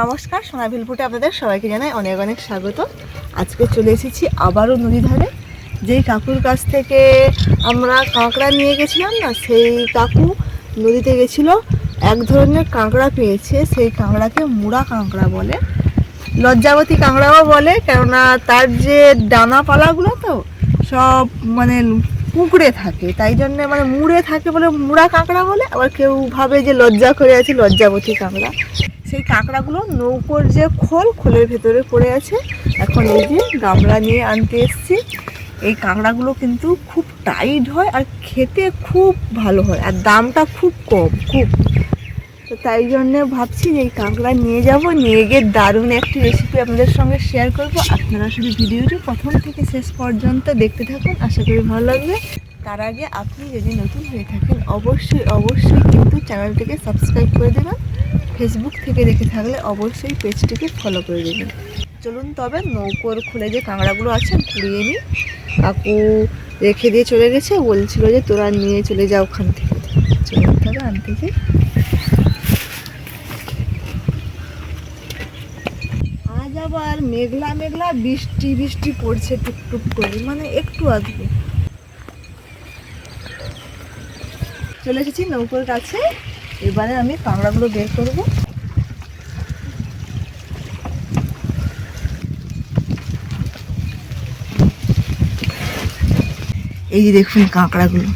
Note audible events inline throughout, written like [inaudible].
নমস্কার সোনা ভিলপুটে আপনাদের সবাইকে জানাই অনেক অনেক স্বাগত। আজকে চলে এসেছি আবারও নদী ধারে যেই কাকুর কাছ থেকে আমরা কাঁকড়া নিয়ে গেছিলাম না, সেই কাকু নদীতে গেছিল, এক ধরনের কাঁকড়া পেয়েছে, সেই কাঁকড়াকে মুড়া কাঁকড়া বলে। লজ্জাবতী কাঁকড়াও বলে, কেননা তার যে ডানা পালাগুলো তো সব মানে কুঁকড়ে থাকে, তাই জন্যে মানে মুড়ে থাকে বলে মুড়া কাঁকড়া বলে, আবার কেউ ভাবে যে লজ্জা করে আছে লজ্জাবতী কাঁকড়া। সেই কাঁকড়াগুলো নৌকোর যে খোল, খোলের ভেতরে পড়ে আছে। এখন এই যে গামলা নিয়ে আনতে এসেছি। এই কাঁকড়াগুলো কিন্তু খুব টাইট হয় আর খেতে খুব ভালো হয় আর দামটা খুব কম, খুব। তো তাই জন্য ভাবছি যে এই কাঁকড়া নিয়ে যাব, নিয়ে গিয়ে দারুণ একটি রেসিপি আপনাদের সঙ্গে শেয়ার করব। আপনারা শুধু ভিডিওটি প্রথম থেকে শেষ পর্যন্ত দেখতে থাকুন, আশা করি ভালো লাগবে। তার আগে আপনি যদি নতুন হয়ে থাকেন, অবশ্যই অবশ্যই কিন্তু চ্যানেলটিকে সাবস্ক্রাইব করে দেবেন। ফেসবুক থেকে দেখে থাকলে অবশ্যই পেজটিকে ফলো করে দেবেন। চলুন তবে নৌকোর খুলে যে কাঁকড়াগুলো আছে ঘুরিয়ে নিই। কাকু রেখে দিয়ে চলে গেছে, বলছিল যে তোরা নিয়ে চলে যা ওখান থেকে। চলুন তবে আনতে যাই। আজ আবার মেঘলা মেঘলা বৃষ্টি বৃষ্টি পড়ছে টুকটুক করে মানে একটু আধটু। চলে এসেছি নৌকোর কাছে। এবারে আমি কাঁকড়াগুলো বের করব। এই যে দেখুন কাঁকড়াগুলো,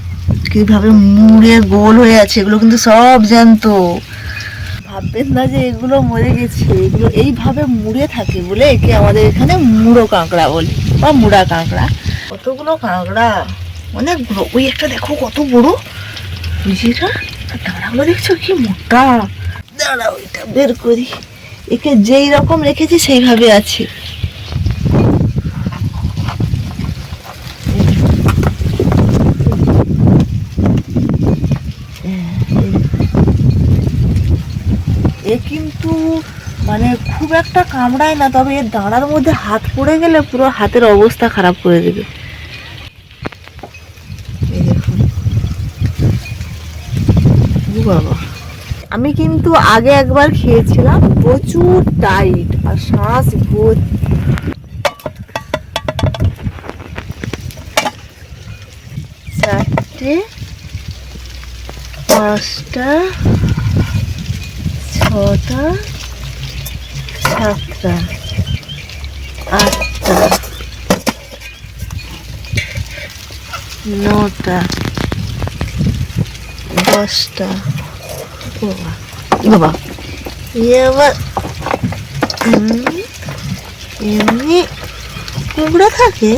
কীভাবে মুড়ে গোল হয়ে আছে, এগুলো কিন্তু সব জ্যান্ত। ভাববেন না যে এগুলো মরে গেছে, এগুলো এইভাবে মুড়ে থাকে বলে একে আমাদের এখানে মুড়ো কাঁকড়া বলে বা মুড়া কাঁকড়া। কতগুলো কাঁকড়া? অনেকগুলো। ওই একটা দেখো কত বড়। বুঝিটা দাঁড়াগুলো দেখছ কি মোটা। দাঁড়া ওইটা বের করি। একে যেই রকম রেখেছি সেইভাবে আছে। এ কিন্তু মানে খুব একটা কামড়ায় না, তবে এর দাঁড়ার মধ্যে হাত পড়ে গেলে পুরো হাতের অবস্থা খারাপ করে দেবে এই দেখুন ও বাবা। আমি কিন্তু আগে একবার খেয়েছিলাম, প্রচুর টাইট আর শ্বাস চারটে, পাঁচটা, ছটা, সাতটা, আটটা, নটা, দশটা। বাবা ই বাবা ইয়ে এমনি এমনি কুমড়া থাকে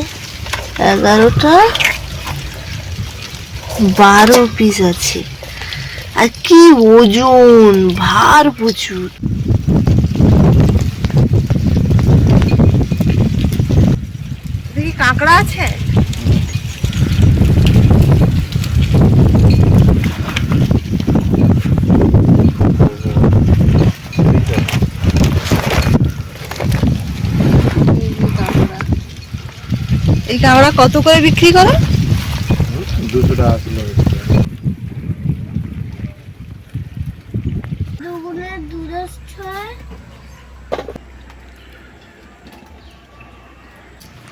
এগারোটা বারো পিস আছে আর কি ওজন ভার প্রচুর দেখি কাঁকড়া আছে এই কাঁকড়া কত করে বিক্রি করো? দুশো টাকা কিলো দু দশ ছয়।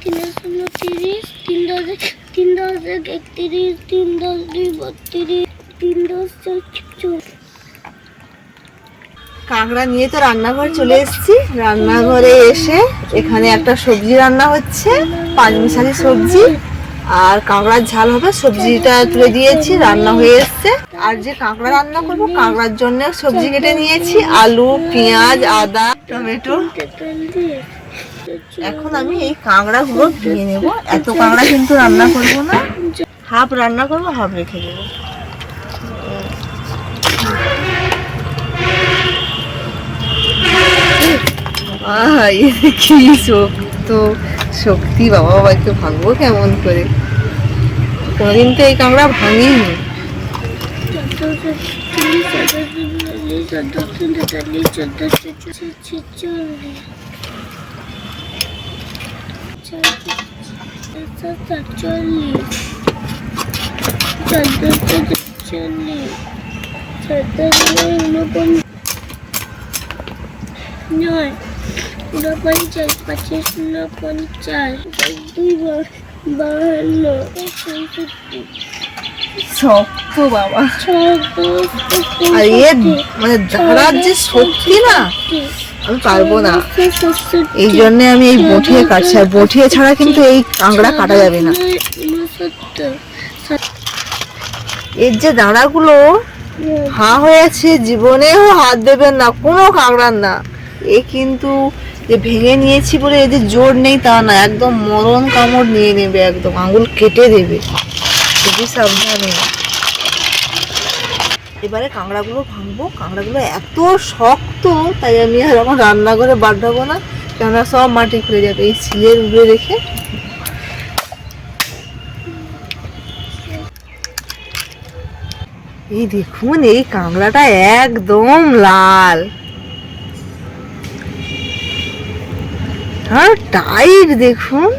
তিন শূন্য তিরিশ তিন দশ তিন দশ এক একত্রিশ তিন দশ দুই বত্রিশ তিন দশ চার চল্লিশ কাঁকড়া নিয়ে তো রান্নাঘর চলে এসেছি। রান্নাঘরে এসে এখানে একটা সবজি রান্না হচ্ছে পাঁচমিশালি সবজি। আর কাঁকড়ার ঝাল হবে, সবজিটা তুলে দিয়েছি, রান্না হয়ে এসছে। আর যে কাঁকড়া রান্না করব, কাঁকড়ার জন্য সবজি কেটে নিয়েছি, আলু, পেঁয়াজ, আদা, টমেটো। এখন আমি এই কাঁকড়াগুলো ধুয়ে নেব। এত কাঁকড়া কিন্তু রান্না করব না। হাফ রান্না করব, হাফ রেখে দেবো। কি শক্ত শক্তি বাবা বাবা একটু ভাঙবো কেমন করে কোনোদিন তো এই কাঁকড়া ভাঙিনি চল্লিশ চোদ্দ উনপঞ্চাশ দুই বাহান্ন পঁয়ষট্টি শক্ত বাবা আর এ মানে যে শক্তি না আমি পারব না। এই জন্য আমি এই বটিয়ে কাটছি আর বটিয়ে ছাড়া কিন্তু এই কাঁকড়া কাটা যাবে না। এর যে দাঁড়াগুলো হা হয়ে আছে জীবনেও হাত দেবেন না কোনো কাঁকড়ার না। এ কিন্তু যে ভেঙে নিয়েছি বলে এদের জোর নেই তা না, একদম মরণ কামড় নিয়ে নেবে, একদম আঙুল কেটে দেবে। খুবই সাবধানে। এবারে কাঁকড়াগুলো ভাঙবো, কাঁকড়াগুলো এত শক্ত, তাই আমি আর আমার রান্নাঘরে বাঁধাবো না, কেননা সব মাটি খুলে যাবে, এই সিলের উপরে রেখে। এই দেখুন, এই কাঁকড়াটা একদম লাল। আর টাইট দেখুন।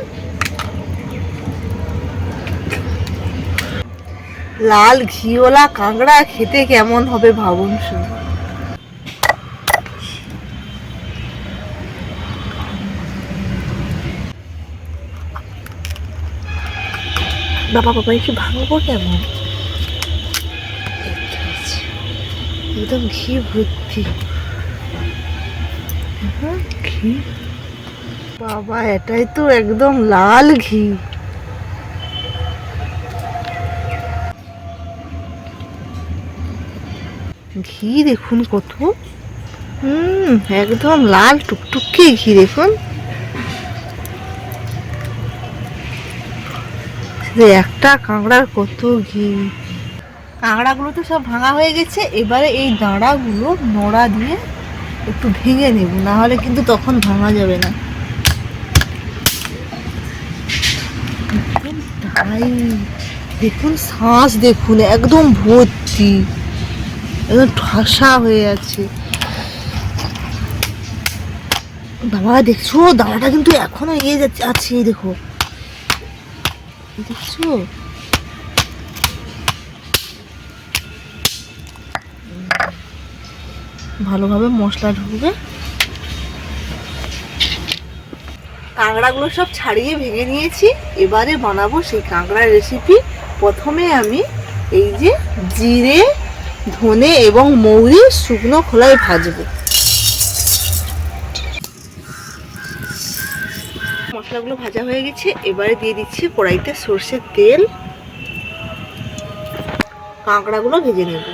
লাল ঘিওলা কাঁকড়া খেতে কেমন হবে ভাবুন শুধু বাবা বাবা একটু ভাঙবো কেমন। একদম ঘি ভর্তি। ঘি? বাবা, এটাই তো একদম লাল ঘি। ঘি দেখুন কত। হুম, একদম লাল টুকটুকে ঘি দেখুন। একটা কাঁকড়ার কত ঘি। কাঁকড়াগুলো তো সব ভাঙা হয়ে গেছে, এবারে এই দাঁড়াগুলো নোড়া দিয়ে একটু ভেঙে নেব না হলে কিন্তু তখন ভাঙা যাবে না। Tight। দেখুন, শ্বাস দেখুন, একদম ভর্তি। একদম ঠাসা হয়ে আছে। বাবা, দেখছ? দাঁড়াটা কিন্তু এখনও ইয়ে যাচ্ছে। আছে দেখো। দেখছ? ভালোভাবে মশলা ঢুকবে। কাঁকড়াগুলো সব ছাড়িয়ে ভেঙে নিয়েছি। এবারে বানাবো সেই কাঁকড়ার রেসিপি প্রথমে আমি এই যে জিরে, ধনে এবং মৌরি শুকনো খোলায় ভাজবো। মশলাগুলো ভাজা হয়ে গেছে। এবারে দিয়ে দিচ্ছি কড়াইতে সর্ষের তেল। কাঁকড়াগুলো ভেজে নেব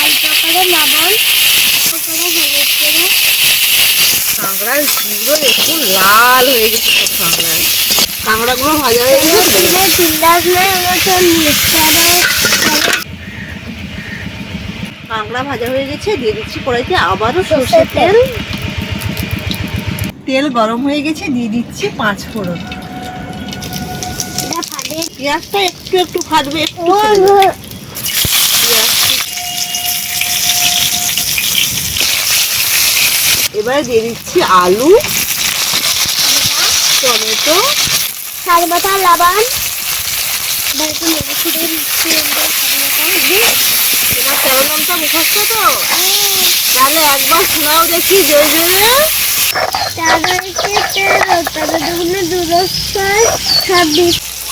আর তারপরে লবণ তারপরে হলুদ গুঁড়ো ঝুড়ো দেখুন লাল হয়ে গেছে সব কাঁকড়ার কাঁকড়াগুলো ভাজা হয়ে গেছে কাঁকড়া ভাজা হয়ে গেছে দিয়ে দিচ্ছি কড়াইতে আবারও সর্ষের তেল। তেল গরম হয়ে গেছে দিয়ে দিচ্ছি পাঁচ ফোড়ন। পেঁয়াজটা একটু একটু ফাটবে একটু এবারে দিয়ে দিচ্ছি আলু, টমেটো মতো লবণ। এবার তেরো নামটা মুখস্থ তো? তাহলে একবার শোনাও দেখি জোরে জোরে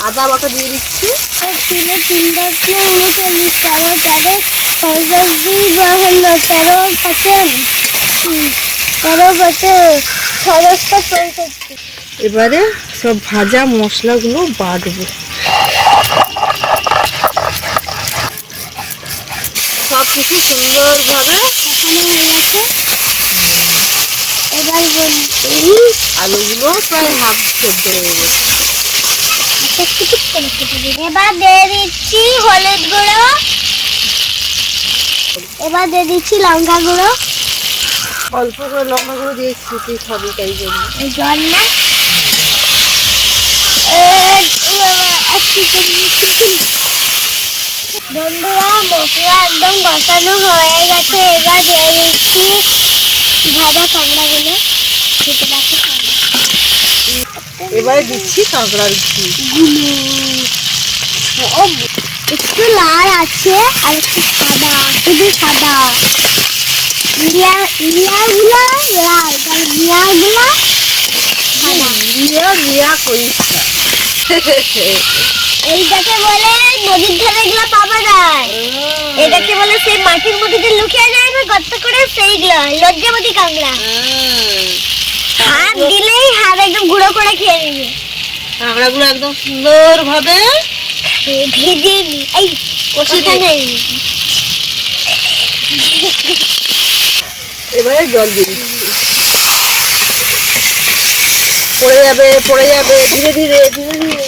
আদা বাটা দিয়ে দিচ্ছি। তেরো এবারে সব ভাজা মশলাগুলো বাটবো। সব কিছু সুন্দরভাবে এখানে হয়ে গেছে। এবার আলুগুলো প্রায় হাফ সেদ্ধ হয়ে গেছে। এবার দিয়ে দিচ্ছি হলুদ গুঁড়ো। এবার দিয়ে দিচ্ছি লঙ্কা গুঁড়ো। অল্প করে লঙ্কা করে দিয়েছি তুই খাবি তাই জন্য। এই জল না। বন্ধুরা মশলা একদম বসানো হয়ে গেছে। এবার দিয়ে দিচ্ছি ভাজা কাঁকড়াগুলো। খেতে এবারে দিচ্ছি কাঁকড়ার ঘি। একটু লাল আছে আর একটু সাদা। শুধু সাদা। ইলিয়াগুলো লাল আর সাদা রিয়া রিয়া করিস এইটাকে বলে নদীর ধারে এগুলো পাওয়া যায়। এটাকে বলে সেই মাটির মধ্যে যে লুকিয়ে যায় না গর্ত করে সেইগুলো লজ্জাবতী কাঁকড়া হাত দিলেই হাত একদম গুঁড়ো করে খেয়ে নেবে। কাঁকড়াগুলো একদম সুন্দর ভাবে ভেজে নি এই কষে কথা দে। নেই এবারে জল দিয়ে দিচ্ছি। পড়ে যাবে পড়ে যাবে ধীরে ধীরে ধীরে ধীরে।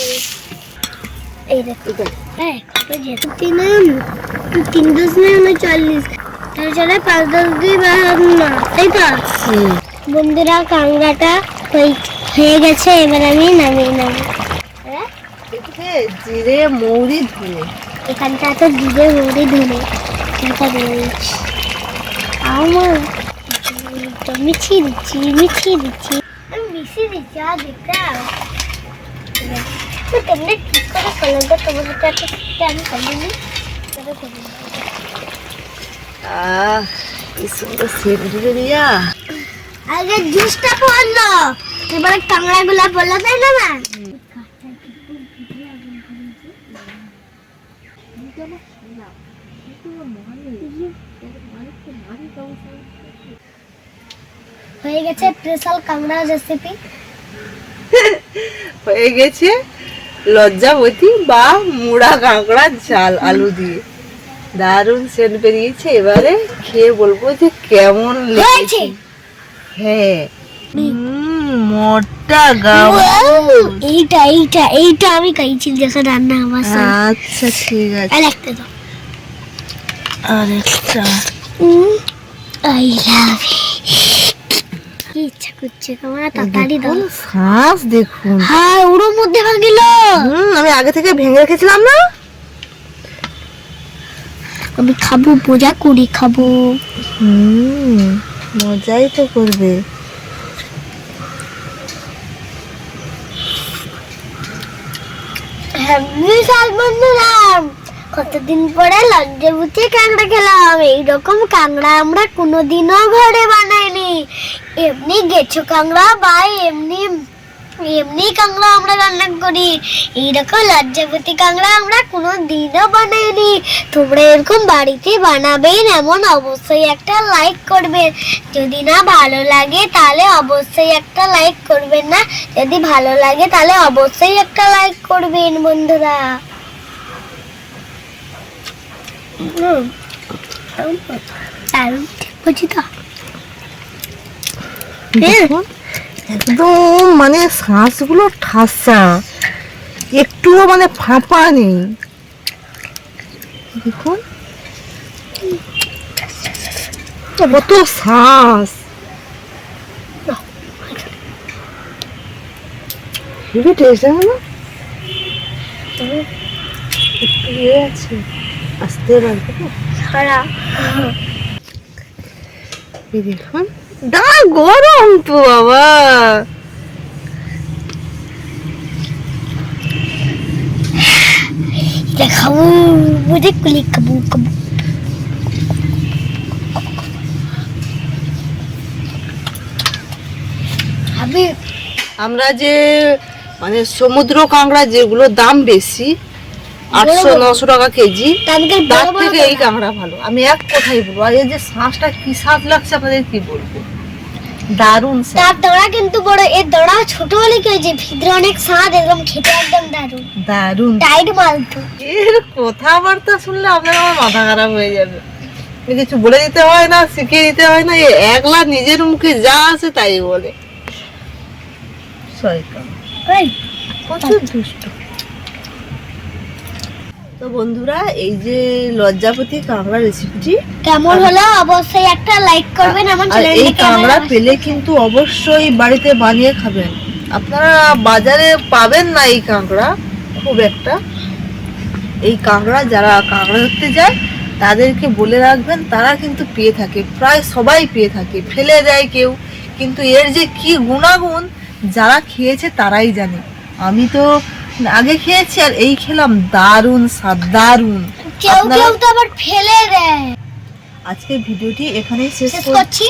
এই দেখো। হ্যাঁ কত যেতে তিন তিন দশ নয় উনচল্লিশ তাহলে চলে পাঁচ দশ দুই বাহান্ন। না তাই তো? বন্ধুরা কাংড়াটা হয়ে- গেছে এবার আমি নামিয়ে নেব। হ্যাঁ? জিরে মৌরি ধনে এখানটা তো দিলে মরে দিচ্ছি আমার তো মিছিয়ে দিচ্ছি মিছিয়ে দিচ্ছি। আমি মিশিয়ে দিচ্ছি আর দেখতে তো তোমরা ঠিক করে কলমটা তোমাদের তো আমি করিনি তবে করি আহ কি সুন্দর সেট দিলে রিয়া। আগে জুসটা পড়ল। এবারে কাংড়াগুলো পড়ল তাই না হয়ে গেছে স্পেশাল কাংড়া রেসিপি [laughs] হয়ে গেছে লজ্জাবতী বা মুড়া কাঁকড়ার ঝাল আলু দিয়ে। দারুণ সেন্ট বেরিয়েছে এবারে খেয়ে বলব যে কেমন লেগেছে। হ্যাঁ। মোটা গাও। এইটা এইটা এইটা আমি খাইছি যখন রান্না আমার আচ্ছা ঠিক আছে। আর একটা দাও। আর একটা আই লাভ কি ইচ্ছা করছে তোমার তাড়াতাড়ি দাও। শ্বাস দেখুন। হ্যাঁ মধ্যে ভাঙিল হুম আমি আগে থেকে ভেঙে রেখেছিলাম না? আমি খাব করি খাব। হুম মজাই তো করবে। বন্ধুরা কতদিন পরে লজ্জা বুঝে কাঁকড়া খেলাম। এইরকম কাঁকড়া আমরা কোনোদিনও ঘরে বানাইনি এমনি গেছো কাঁকড়া বা এমনি এমনি কাঁকড়া আমরা রান্না করি। এইরকম লজ্জাপতি কাঁকড়া আমরা কোনো দিনও বানাইনি। তোমরা এরকম বাড়িতে বানাবেন এমন অবশ্যই একটা লাইক করবেন। যদি না ভালো লাগে তাহলে অবশ্যই একটা লাইক করবেন না। যদি ভালো লাগে তাহলে অবশ্যই একটা লাইক করবেন বন্ধুরা। হুম। দারুণ বলছি তো? একদম মানে শ্বাসগুলো ঠাসা। একটুও মানে ফাঁপা নেই। দেখুন। কত শ্বাস। হেভি টেস্ট না। একটু ইয়ে আছে। আসতে পারবে দেখুন। দা গরম তো বাবা। খাব বুঝে কুলি খাব খাব আমরা যে মানে সমুদ্র কাঁকড়া যেগুলো দাম বেশি আটশো নশো টাকা কেজি। তার থেকে এই কাঁকড়া ভালো। আমি এক কথাই বলব আর এই যে শ্বাসটা কি স্বাদ লাগছে আপনাদের কি বলব? স্বাদ। তার দড়া কিন্তু বড় এর দড়া ছোট হলে কি হয়েছে ভিতরে অনেক স্বাদ একদম খেতে একদম দারুণ। দারুণ। টাইট মাল তো। এর কথাবার্তা শুনলে আপনার আমার মাথা খারাপ হয়ে যাবে। কিছু বলে দিতে হয় না শিখিয়ে দিতে হয় না এ একলা নিজের মুখে যা আছে তাই বলে। শয়তান এই, প্রচুর দুষ্ট। তো বন্ধুরা এই যে লজ্জাপতি কাঁকড়া রেসিপিটি কেমন হলো? অবশ্যই একটা লাইক করবেন আমার এই কাঁকড়া পেলে কিন্তু অবশ্যই বাড়িতে বানিয়ে খাবেন। আপনারা বাজারে পাবেন না এই কাঁকড়া খুব একটা। এই কাঁকড়া যারা কাঁকড়া ধরতে যায় তাদেরকে বলে রাখবেন তারা কিন্তু পেয়ে থাকে। প্রায় সবাই পেয়ে থাকে ফেলে দেয় কেউ। কিন্তু এর যে কি গুণাগুণ যারা খেয়েছে তারাই জানে। আমি তো আগে খেয়েছি আর এই খেলাম দারুণ স্বাদ দারুণ। কেউ কেউ তো আবার ফেলে দেয়। আজকে ভিডিওটি এখানেই শেষ করছি।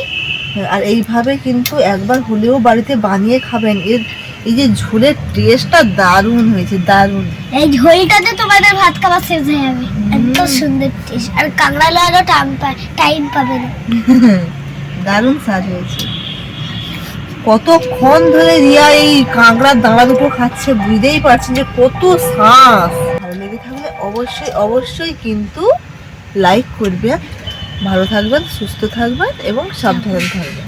আর এইভাবে কিন্তু একবার হলেও বাড়িতে বানিয়ে খাবেন। এর এই যে ঝোলের টেস্টটা দারুণ হয়েছে দারুণ। এই ঝোলটাতে তোমাদের ভাত খাওয়া শেষ হয়ে যাবে। এত সুন্দর টেস্ট আর কাঁকড়া পায় টাইম পাবে না। [laughs] দারুণ স্বাদ হয়েছে। কতক্ষণ ধরে রিয়া এই কাঁকড়ার দাঁড়া দুটো খাচ্ছে বুঝতেই পারছেন যে কত শ্বাস। ভালো লেগে থাকলে অবশ্যই অবশ্যই কিন্তু লাইক করবেন ভালো থাকবেন, সুস্থ থাকবেন এবং সাবধান থাকবেন।